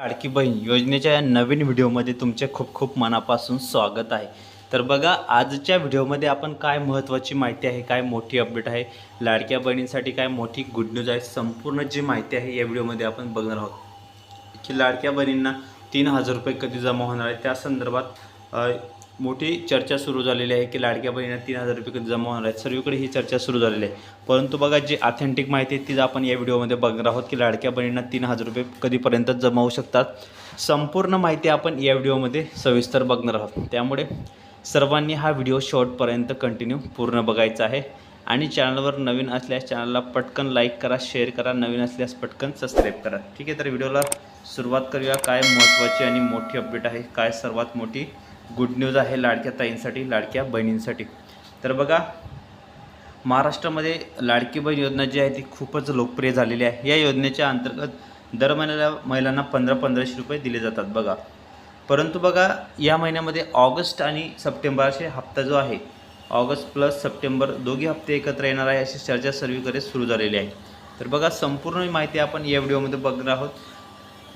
लाडकी बहीण योजनेच्या या नवीन व्हिडिओमध्ये तुमचे खूप खूप मनापासून स्वागत आहे. तर बघा आजच्या व्हिडिओमध्ये आपण काय महत्त्वाची माहिती आहे काय मोठी अपडेट आहे लाडक्या बहिणींसाठी काय मोठी गुड न्यूज आहे संपूर्ण जी माहिती आहे या व्हिडिओमध्ये आपण बघणार आहोत. की लाडक्या बहिणींना तीन हजार रुपये कधी जमा होणार आहे त्या संदर्भात मोठी चर्चा सुरू झालेली आहे की लाडक्या बहिणींना तीन हजार रुपये कधी जमा होणार आहेत? सर्वीकडे ही चर्चा सुरू झालेली आहे. परंतु बघा जी ऑथेंटिक माहिती आहे तीच आपण या व्हिडिओमध्ये बघणार आहोत की लाडक्या बहिणींना तीन हजार रुपये कधीपर्यंत जमा होऊ शकतात. संपूर्ण माहिती आपण या व्हिडिओमध्ये सविस्तर बघणार आहोत. त्यामुळे सर्वांनी हा व्हिडिओ शॉर्टपर्यंत कंटिन्यू पूर्ण बघायचा आहे. आणि चॅनलवर नवीन असल्यास चॅनलला पटकन लाईक करा शेअर करा नवीन असल्यास पटकन सबस्क्राईब करा. ठीक आहे तर व्हिडिओला सुरुवात करूया. काय महत्त्वाची आणि मोठी अपडेट आहे? काय सर्वात मोठी गुड न्यूज आहे लाडक्या ताईंसाठी लाडक्या बहिणींसाठी. तर बघा महाराष्ट्रामध्ये लाडकी बहीण योजना जी आहे ती खूपच लोकप्रिय झालेली आहे. या योजनेच्या अंतर्गत दर महिन्याला महिलांना पंधरा पंधराशे रुपये दिले जातात बघा. परंतु बघा या महिन्यामध्ये ऑगस्ट आणि सप्टेंबरचे हप्ता जो आहे ऑगस्ट प्लस सप्टेंबर दोघी हप्ते एकत्र येणार आहे अशी चर्चा सर्वीकडे सुरू झालेली आहे. तर बघा संपूर्ण माहिती आपण या व्हिडिओमध्ये बघणार आहोत.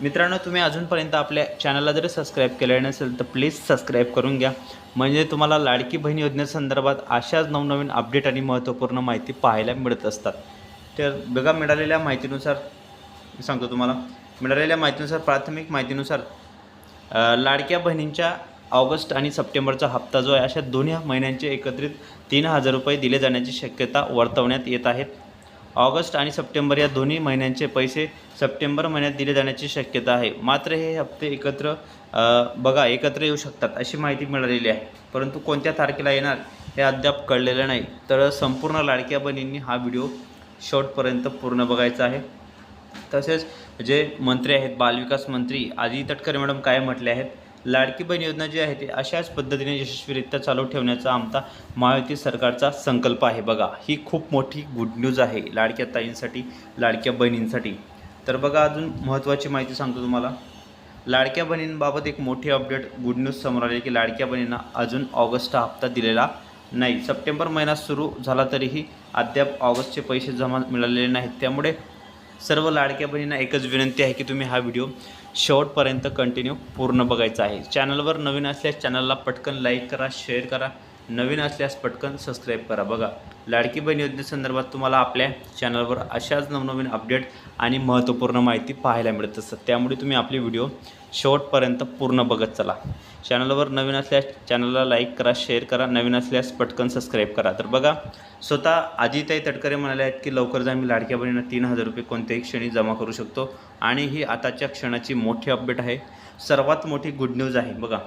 मित्रांनो तुम्ही अजूनपर्यंत आपल्या चॅनलला जरी सबस्क्राईब केले नसेल तर प्लीज सबस्क्राईब करून घ्या. म्हणजे तुम्हाला लाडकी बहीण योजनेसंदर्भात अशाच नवनवीन अपडेट आणि महत्त्वपूर्ण माहिती पाहायला मिळत असतात. तर बघा मिळालेल्या माहितीनुसार मी सांगतो तुम्हाला. मिळालेल्या माहितीनुसार प्राथमिक माहितीनुसार लाडक्या बहिणींच्या ऑगस्ट आणि सप्टेंबरचा हप्ता जो आहे अशा दोन्ही महिन्यांचे एकत्रित तीन हजार रुपये दिले जाण्याची शक्यता वर्तवण्यात येत आहेत ऑगस्ट आणि सप्टेंबर या दोन्ही महिन्यांचे पैसे सप्टेंबर महिन्यात दिले जाण्याची शक्यता आहे. मात्र हे हप्ते एकत्र बघा एकत्र येऊ शकतात अशी माहिती मिळालेली आहे. परंतु कोणत्या तारखेला येणार हे अद्याप कळलेलं नाही. तर संपूर्ण लाडक्या बहिणींनी हा व्हिडिओ शॉर्टपर्यंत पूर्ण बघायचा आहे. तसेच जे मंत्री आहेत बालविकास मंत्री आदी तटकरे मॅडम काय म्हटले आहेत लाडकी बहीण योजना जी आहे ती अशाच पद्धतीने यशस्वीरित्या चालू ठेवण्याचा आमचा महायुती सरकारचा संकल्प आहे. बघा ही खूप मोठी गुड न्यूज आहे लाडक्या ताईंसाठी लाडक्या बहिणींसाठी. तर बघा अजून महत्त्वाची माहिती सांगतो तुम्हाला. लाडक्या बहिणींबाबत एक मोठी अपडेट गुड न्यूज समोर आली की लाडक्या बहिणींना अजून ऑगस्ट हा हप्ता दिलेला नाही. सप्टेंबर महिना सुरू झाला तरीही अद्याप ऑगस्टचे पैसे जमा मिळालेले नाहीत. त्यामुळे सर्व लाडक्या बहिणींना एकच विनंती आहे की तुम्ही हा व्हिडिओ शेवटपर्यंत कंटिन्यू पूर्ण बघायचा आहे. चॅनलवर नवीन असल्यास चॅनलला पटकन लाईक करा शेअर करा. नवीन असल्यास पटकन सबस्क्राईब करा. बघा लाडकी बहीण योजनेसंदर्भात तुम्हाला आपल्या चॅनलवर अशाच नवनवीन अपडेट आणि महत्त्वपूर्ण माहिती पाहायला मिळत असतात. त्यामुळे तुम्ही आपले व्हिडिओ शेवटपर्यंत पूर्ण बघत चला. चॅनलवर नवीन असल्यास चॅनलला लाईक करा शेअर करा. नवीन असल्यास पटकन सबस्क्राईब करा. तर बघा स्वतः आदिताई तटकरे म्हणाले आहेत की लवकरच आम्ही लाडक्या बहिणींना तीन हजार रुपये कोणत्याही क्षणी जमा करू शकतो. आणि ही आताच्या क्षणाची मोठी अपडेट आहे. सर्वात मोठी गुड न्यूज आहे. बघा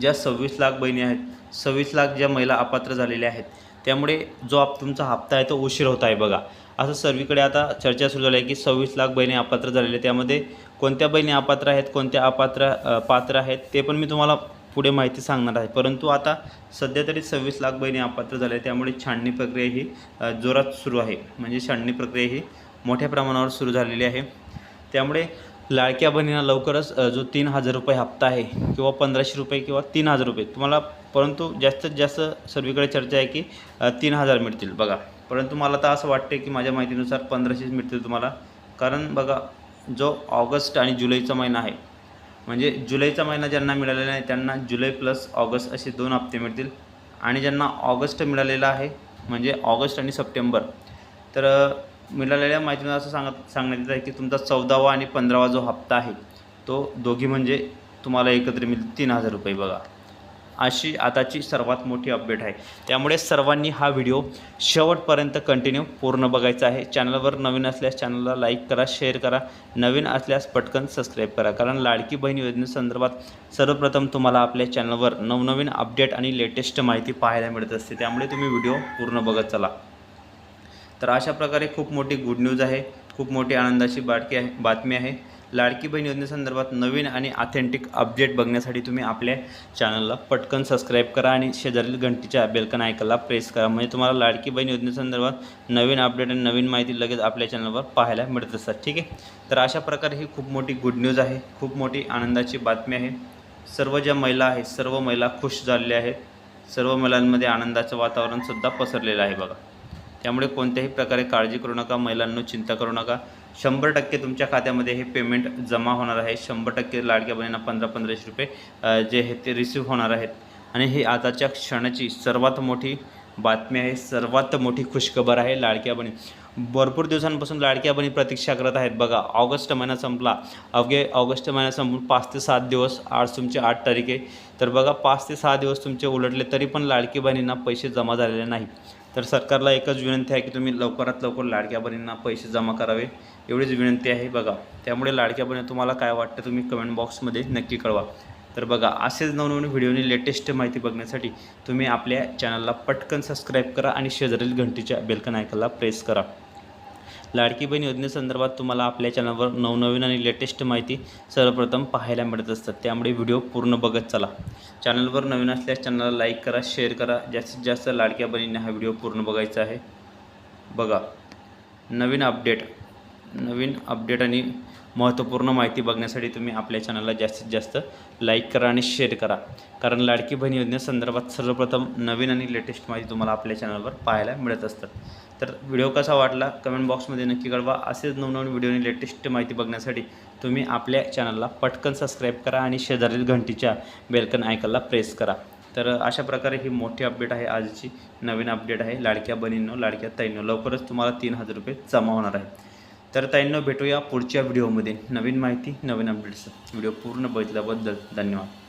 ज्या सव्वीस लाख बहिणी आहेत सव्वीस लाख ज्या महिला अपात्र झालेल्या आहेत त्यामुळे जो आप तुमचा हप्ता आहे तो उशीर होत आहे बघा. असं सर्वीकडे आता चर्चा सुरू झाली आहे की सव्वीस लाख बहिणी अपात्र झालेल्या त्यामध्ये कोणत्या बहिणी अपात्र आहेत कोणत्या अपात्र पात्र आहेत ते पण मी तुम्हाला पुढे माहिती सांगणार आहे. परंतु आता सध्या तरी सव्वीस लाख बहिणी अपात्र झाल्या आहेत. त्यामुळे छाननी प्रक्रिया ही जोरात सुरू आहे. म्हणजे छाननी प्रक्रिया ही मोठ्या प्रमाणावर सुरू झालेली आहे. त्यामुळे लाडक्या बहिणींना लवकरच जो तीन हजार रुपये हप्ता आहे किंवा पंधराशे रुपये किंवा तीन हजार रुपये तुम्हाला परंतु जास्तीत जास्त सर्वीकडे चर्चा आहे की तीन हजार मिळतील. बघा परंतु मला तर असं वाटते की माझ्या माहितीनुसार पंधराशेच मिळतील तुम्हाला. कारण बघा जो ऑगस्ट आणि जुलैचा महिना आहे म्हणजे जुलैचा महिना ज्यांना मिळालेला नाही त्यांना जुलै प्लस ऑगस्ट असे दोन हप्ते मिळतील. आणि ज्यांना ऑगस्ट मिळालेला आहे म्हणजे ऑगस्ट आणि सप्टेंबर तर मिळालेल्या माहितीनं असं सांगत सांगण्यात येत आहे की तुमचा चौदावा आणि पंधरावा जो हप्ता आहे तो दोघी म्हणजे तुम्हाला एकत्र मिळतील तीन हजार रुपये बघा. अशी आताची सर्वात मोठी अपडेट आहे. त्यामुळे सर्वांनी हा व्हिडिओ शेवटपर्यंत कंटिन्यू पूर्ण बघायचा आहे. चॅनलवर नवीन असल्यास चॅनलला लाईक करा शेअर करा. नवीन असल्यास पटकन सबस्क्राईब करा. कारण लाडकी बहीण योजनेसंदर्भात सर्वप्रथम तुम्हाला आपल्या चॅनलवर नवनवीन अपडेट आणि लेटेस्ट माहिती पाहायला मिळत असते. त्यामुळे तुम्ही व्हिडिओ पूर्ण बघत चला. तर अशा प्रकारे खूप मोठी गुड न्यूज आहे. खूप मोठी आनंदाची बाटकी आहे बातमी आहे. लाडकी बहीण योजनेसंदर्भात नवीन आणि ऑथेंटिक अपडेट बघण्यासाठी तुम्ही आपल्या चॅनलला पटकन सबस्क्राईब करा आणि शेजारील घंटीच्या बेलकन ऐकायला प्रेस करा. म्हणजे तुम्हाला लाडकी बहीण योजनेसंदर्भात नवीन अपडेट आणि नवीन माहिती लगेच आपल्या चॅनलवर पाहायला मिळत असतात. ठीक आहे? तर अशा प्रकारे ही खूप मोठी गुड न्यूज आहे. खूप मोठी आनंदाची बातमी आहे. सर्व ज्या महिला आहेत सर्व महिला खुश झालेल्या आहेत. सर्व महिलांमध्ये आनंदाचं वातावरणसुद्धा पसरलेलं आहे बघा. त्यामुळे कोणत्याही प्रकारे काळजी करू नका महिलांनो चिंता करू नका. शंभर टक्के तुमच्या खात्यामध्ये हे पेमेंट जमा होणार आहे. शंभर टक्के लाडक्या बहिणींना पंधरा पंधराशे रुपये जे आहे ते रिसीव्ह होणार आहेत. आणि ही आताच्या क्षणाची सर्वात मोठी बातमी आहे. सर्वात मोठी खुशखबर आहे लाडक्या बहिणी. भरपूर दिवसांपासून लाडक्या बहिणी प्रतीक्षा करत आहेत. बघा ऑगस्ट महिना संपला. अवघे ऑगस्ट महिना संपून पाच ते सात दिवस. आज तुमचे आठ तारीख आहे. तर बघा पाच ते सहा दिवस तुमचे उलटले तरी पण लाडकी बहिणींना पैसे जमा झालेले नाही. तर सरकारला एकच विनंती आहे की तुम्ही लवकरात लवकर लाडक्या बहिणींना पैसे जमा करावे. एवढीच विनंती आहे बघा. त्यामुळे लाडक्या बहिणी तुम्हाला काय वाटतं तुम्ही कमेंट बॉक्समध्ये नक्की कळवा. तर बघा असेच नवनवीन व्हिडिओने लेटेस्ट माहिती बघण्यासाठी तुम्ही आपल्या चॅनलला पटकन सबस्क्राईब करा आणि शेजारील घंटीच्या बेलकन आयकनला प्रेस करा. लाडकी बहीण योजनेसंदर्भात तुम्हाला आपल्या चॅनलवर नवनवीन आणि लेटेस्ट माहिती सर्वप्रथम पाहायला मिळत असतात. त्यामुळे व्हिडिओ पूर्ण बघत चला. चॅनलवर नवीन असल्यास चॅनलला लाईक करा शेअर करा. जास्तीत जास्त लाडक्या बहिणींना हा व्हिडिओ पूर्ण बघायचा आहे. बघा. नवीन अपडेट. नवीन अपडेट आणि महत्त्वपूर्ण माहिती बघण्यासाठी तुम्ही आपल्या चॅनलला जास्तीत जास्त लाईक करा आणि शेअर करा. कारण लाडकी बहीण योजनेसंदर्भात सर्वप्रथम नवीन आणि लेटेस्ट माहिती तुम्हाला आपल्या चॅनलवर पाहायला मिळत असतात. तर व्हिडिओ कसा वाटला? कमेंट बॉक्समध्ये नक्की कळवा. असेच नवनवीन व्हिडिओ आणि लेटेस्ट माहिती बघण्यासाठी तुम्ही आपल्या चॅनलला पटकन सबस्क्राईब करा आणि शेजारील घंटीच्या बेलकन आयकनला प्रेस करा. तर अशा प्रकारे ही मोठी अपडेट आहे. आजची नवीन अपडेट आहे. लाडक्या बहिणींनो लाडक्या ताईंनो लवकरच तुम्हाला तीन हजार रुपये जमा होणार आहे. तर ताईंना भेटूया पुढच्या व्हिडिओमध्ये नवीन माहिती नवीन अपडेट्स व्हिडिओ पूर्ण बघितल्याबद्दल धन्यवाद.